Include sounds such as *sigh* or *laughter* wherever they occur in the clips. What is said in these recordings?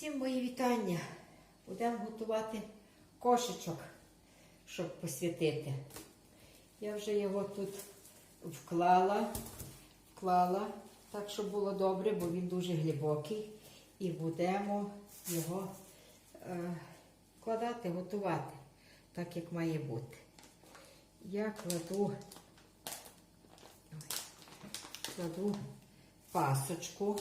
Всім мої вітання. Будемо готувати кошечок, щоб посвятити. Я вже його тут вклала, вклала так, щоб було добре, бо він дуже глибокий. І будемо його е, вкладати, готувати, так як має бути. Я кладу, кладу пасочку.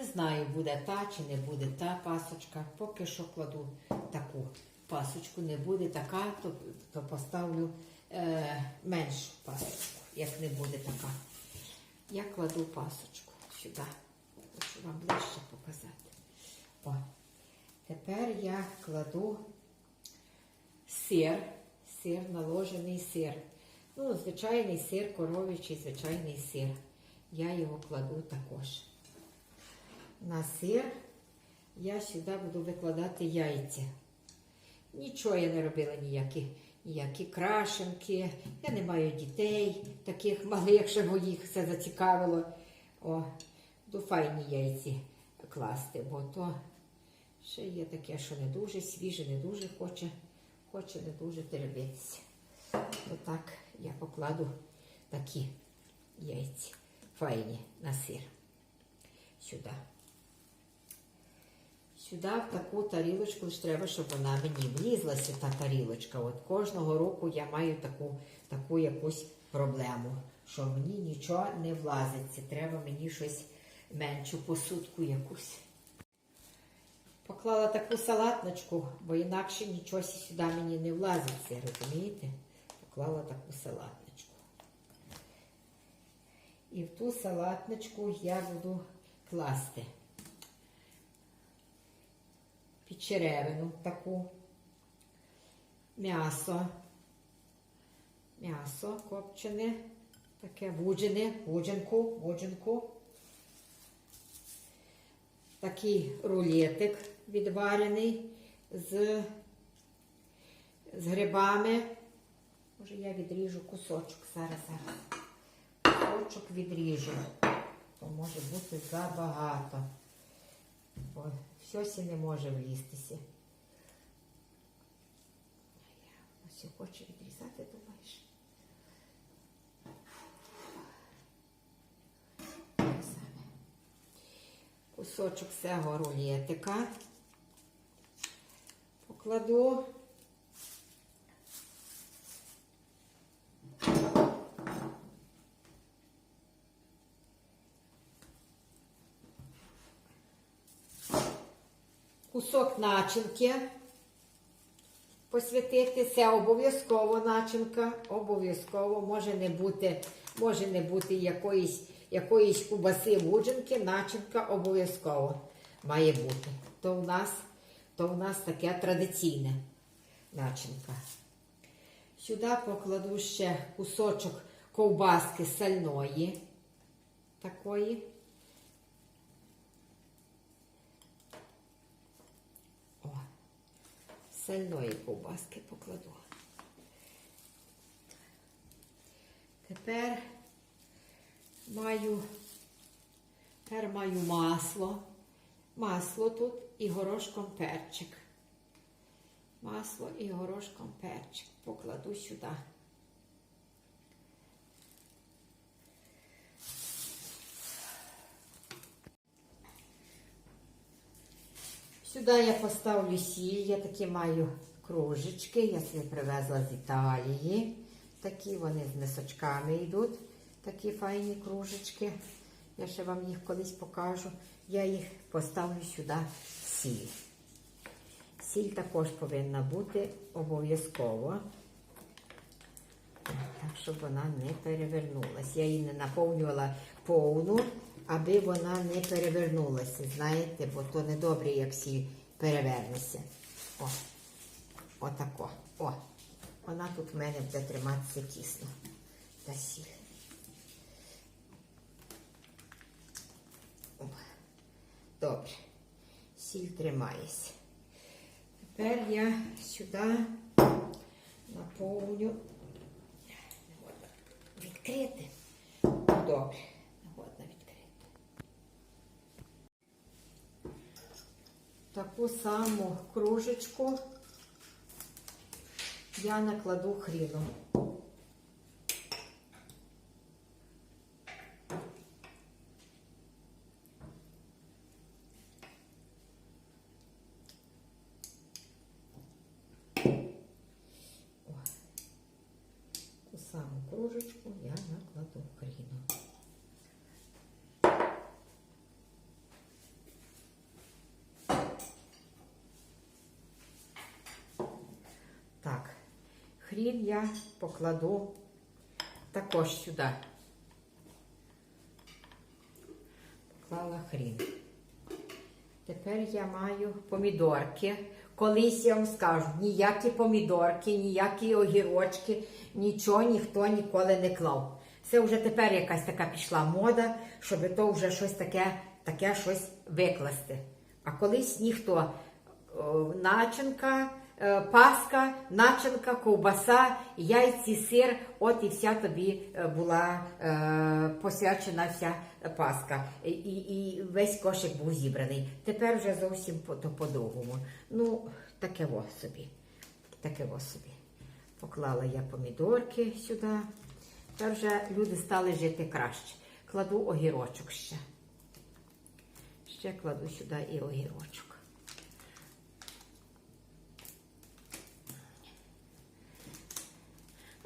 Не знаю, буде та чи не буде та пасочка. Поки що кладу таку пасочку. Не буде така, то, то поставлю е, меншу пасочку, як не буде така. Я кладу пасочку сюди. Хочу вам ближче показати. О. Тепер я кладу сир, сир, наложений сир. Ну, звичайний сир, коров'ячий, звичайний сир. Я його кладу також на сир я сюди буду викладати яйця. Нічого я не робила ніякі, ніякі крашенки. Я не маю дітей, таких малих, *laughs* щоб їх все зацікавило. О, буду файні яйці класти, бо то ще є таке, що не дуже свіже, не дуже хоче, хоче не дуже теребитися. Отак я покладу такі яйці файні на сир. Сюди. Сюди в таку тарілочку треба, щоб вона мені влізлася, та тарілочка. От кожного року я маю таку, таку якусь проблему, що мені нічого не влазиться. Треба мені щось меншу посудку якусь. Поклала таку салатничку, бо інакше нічого сюди мені не влазиться, розумієте? Поклала таку салатничку. І в ту салатничку я буду класти підчеревину таку, м'ясо, м'ясо копчене, таке вуджене, вудженку, вудженку, такий рулетик відварений з, з грибами. Може, я відріжу кусочок зараз, зараз. Кусочок відріжу, то може бути забагато. Бо щось не може влізтися. Ось хоче відрізати, думаєш. Кусочок цього рулетика покладу. Начинки посвятити. Це обов'язково начинка, обов'язково може не бути, може не бути якоїсь, якоїсь кубаси вудженки, начинка обов'язково має бути. То у нас, то у нас таке традиційне начинка. Сюди покладу ще кусочок ковбаски сальної такої. Сальної ковбаски покладу. Тепер маю, тепер маю масло. Масло тут і горошком перчик. Масло і горошком перчик покладу сюди. Сюди я поставлю сіль, я такі маю кружечки, я собі привезла з Італії. Такі вони з мисочками йдуть, такі файні кружечки. Я ще вам їх колись покажу. Я їх поставлю сюди сіль. Сіль також повинна бути обов'язково, так, щоб вона не перевернулася. Я її не наповнювала повну, аби вона не перевернулася, знаєте, бо то не добре, як сіль перевернеться. О, отако. О, вона тут в мене буде триматися тісно. Та сіль. О, добре. Сіль тримається. Тепер я сюди наповню. Відкрити. Добре, не можна відкрити. Таку саму кружечку я накладу хріну. Ту саму кружечку я накладу хріну. Так, хрін я покладу також сюди. Поклала хрін. Тепер я маю помідорки. Колись я вам скажу, ніякі помідорки, ніякі огірочки, нічого ніхто ніколи не клав. Це вже тепер якась така пішла мода, щоб то вже щось таке, таке щось викласти. А колись ніхто начинка, паска, начинка, ковбаса, яйці, сир, от і вся тобі е, була е, посвячена вся паска. І, і весь кошик був зібраний. Тепер вже зовсім по, то по-другому. Ну, таке во собі. Таке во собі. Поклала я помідорки сюди. Тепер вже люди стали жити краще. Кладу огірочок ще. Ще кладу сюди і огірочок.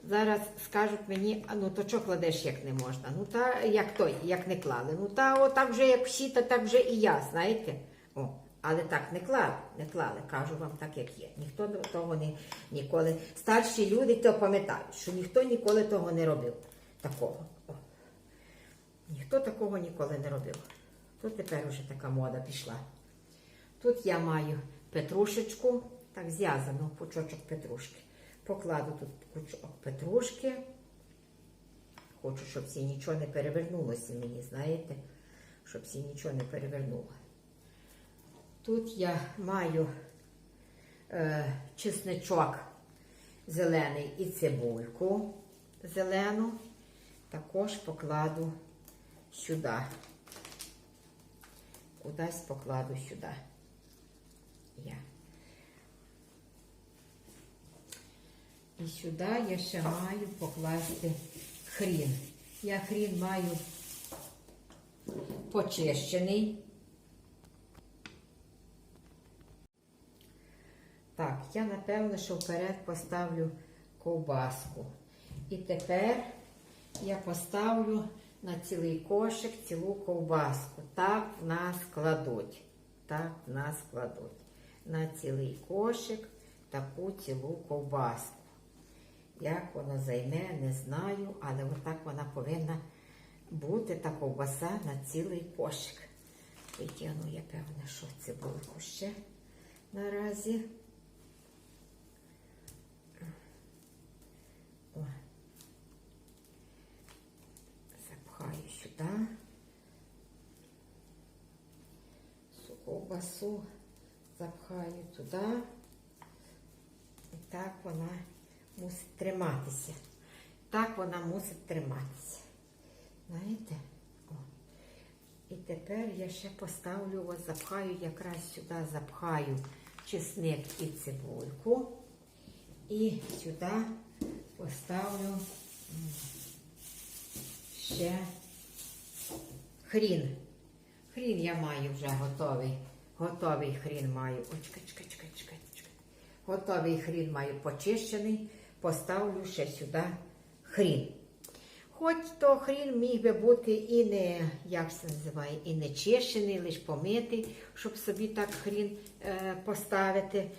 Зараз скажуть мені, ну то що кладеш, як не можна? Ну та як той, як не клали. Ну та отак вже як всі, то так вже і я, знаєте? О, але так не клали, не клали, кажу вам так, як є. Ніхто того не, ніколи. Старші люди то пам'ятають, що ніхто ніколи того не робив. Такого. О. Ніхто такого ніколи не робив. Тут тепер вже така мода пішла. Тут я маю петрушечку, так зв'язано, пучочок петрушки. Покладу тут пучок петрушки. Хочу, щоб всі нічого не перевернулося мені, знаєте, щоб всі нічого не перевернуло. Тут я маю е, чесничок зелений і цибульку зелену. Також покладу сюди. Кудись покладу сюди. Я. І сюди я ще маю покласти хрін. Я хрін маю почищений. Так, я напевно, що вперед поставлю ковбаску. І тепер я поставлю на цілий кошик цілу ковбаску. Так в нас кладуть. Так в нас кладуть. На цілий кошик таку цілу ковбаску. Як воно займе, не знаю, але отак вона повинна бути та ковбаса на цілий кошик. Витягну я певне, що цибульку ще наразі. О. Запхаю сюди. Цю ковбасу запхаю туди. І так вона мусить триматися. Так вона мусить триматися. Знаєте? О. І тепер я ще поставлю, ось запхаю, якраз сюди запхаю чесник і цибульку. І сюди поставлю ще хрін. Хрін я маю вже готовий. Готовий хрін маю. Чекай. Готовий хрін маю почищений. Поставлю ще сюди хрін. Хоч то хрін міг би бути і не, як це називає, і не чищений, лише помитий, щоб собі так хрін е, поставити.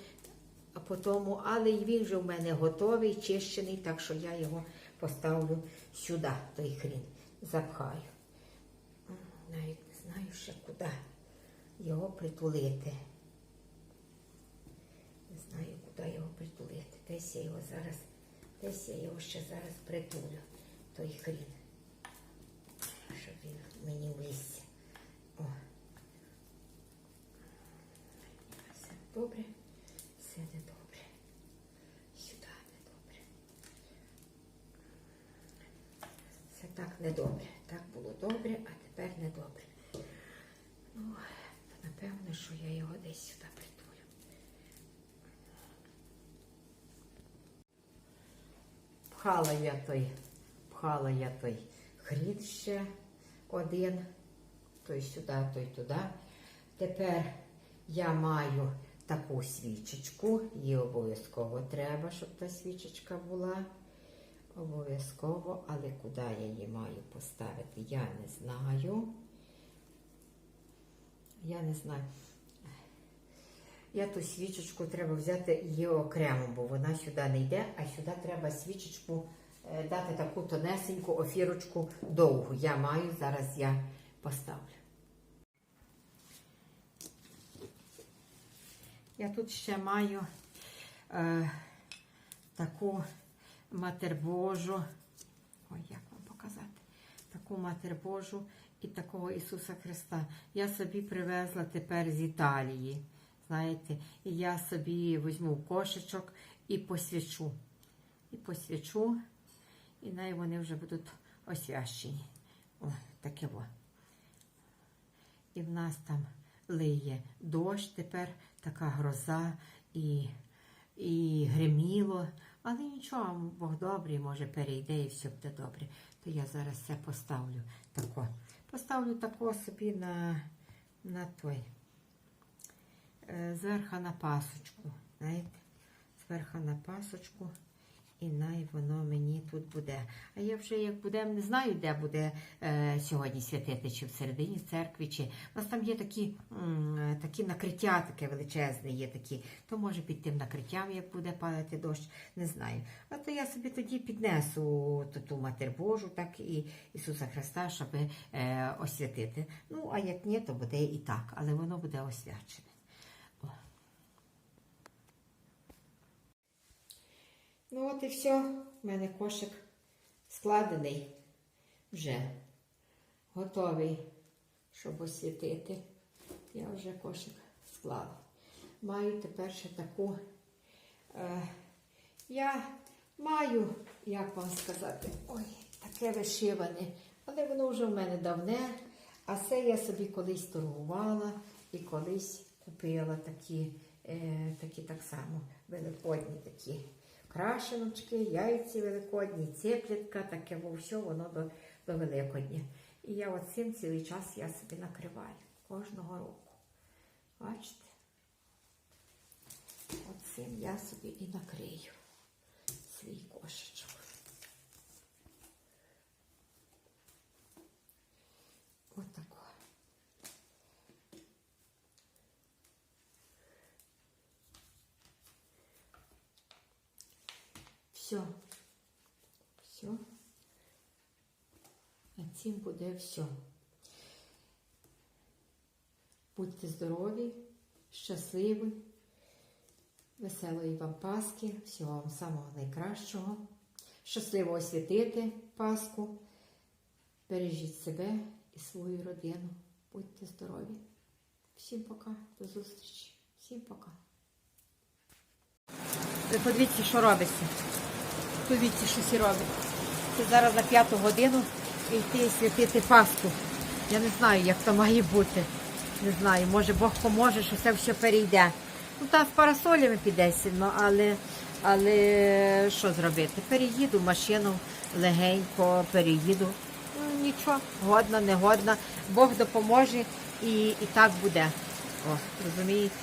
А потому, але він вже в мене готовий, чищений, так що я його поставлю сюди, той хрін. Запхаю. Навіть не знаю ще куди його притулити. Не знаю, куди його притулити. Десь я його зараз, десь я його ще зараз притулю, той хрін. Щоб він мені влізся. О. Все добре, все не добре. Сюди не добре. Все так не добре. Так було добре, а тепер не добре. Ну, напевно, що я його десь сюди притулю. Пхала я той, пхала я той хрід ще один, той сюди, той туди. Тепер я маю таку свічечку, її обов'язково треба, щоб та свічечка була. Обов'язково, але куди я її маю поставити, я не знаю. Я не знаю. Я ту свічечку треба взяти її окремо, бо вона сюди не йде, а сюди треба свічечку е, дати таку тонесеньку офірочку довгу. Я маю, зараз я поставлю. Я тут ще маю е, таку матер Божу. Ой, як вам показати? Таку матер Божу і такого Ісуса Христа. Я собі привезла тепер з Італії. Знаєте, і я собі візьму кошечок і посвячу. І посвячу, і най вони вже будуть освящені. О, таке во. І в нас там лиє дощ тепер, така гроза і, і гриміло. Але нічого, Бог добрий, може перейде і все буде добре. То я зараз це поставлю тако. Поставлю тако собі на, на той. Е, Зверху на пасочку. Знаєте? Зверху на пасочку. І най воно мені тут буде. А я вже як буде, не знаю, де буде е, сьогодні святити, чи всередині церкви, чи у нас там є такі, м, е, такі накриття, таке величезне, є такі. То може під тим накриттям, як буде падати дощ, не знаю. А то я собі тоді піднесу ту, ту Матер Божу, так і Ісуса Христа, щоб е, освятити. Ну, а як ні, то буде і так, але воно буде освячене. Ну от і все. У мене кошик складений вже. Готовий, щоб освітити. Я вже кошик склала. Маю тепер ще таку. Е, я маю, як вам сказати, ой, таке вишиване, але воно вже в мене давне. А це я собі колись торгувала і колись купила такі, е, такі так само великодні такі крашеночки, яйці великодні, цеплітка, таке бо все воно до, до Великодня. І я оцим цілий час я собі накриваю кожного року. Бачите? Оцим я собі і накрию свій кошечок. Отако. Все. Все. На цим буде все. Будьте здорові, щасливі, веселої вам Пасхи, всього вам самого найкращого. Щасливо освятити Пасху. Бережіть себе і свою родину. Будьте здорові. Всім пока, до зустрічі. Всім пока. Подивіться, що робиться. Подивіться, що всі робить. Це зараз на п'яту годину йти святити Пасху. Я не знаю, як то має бути. Не знаю, може Бог поможе, що це все перейде. Ну та з парасолями піде але, але що зробити? Переїду машину легенько, переїду. Ну, нічого, годна, не годна. Бог допоможе і, і так буде. О, розумієте?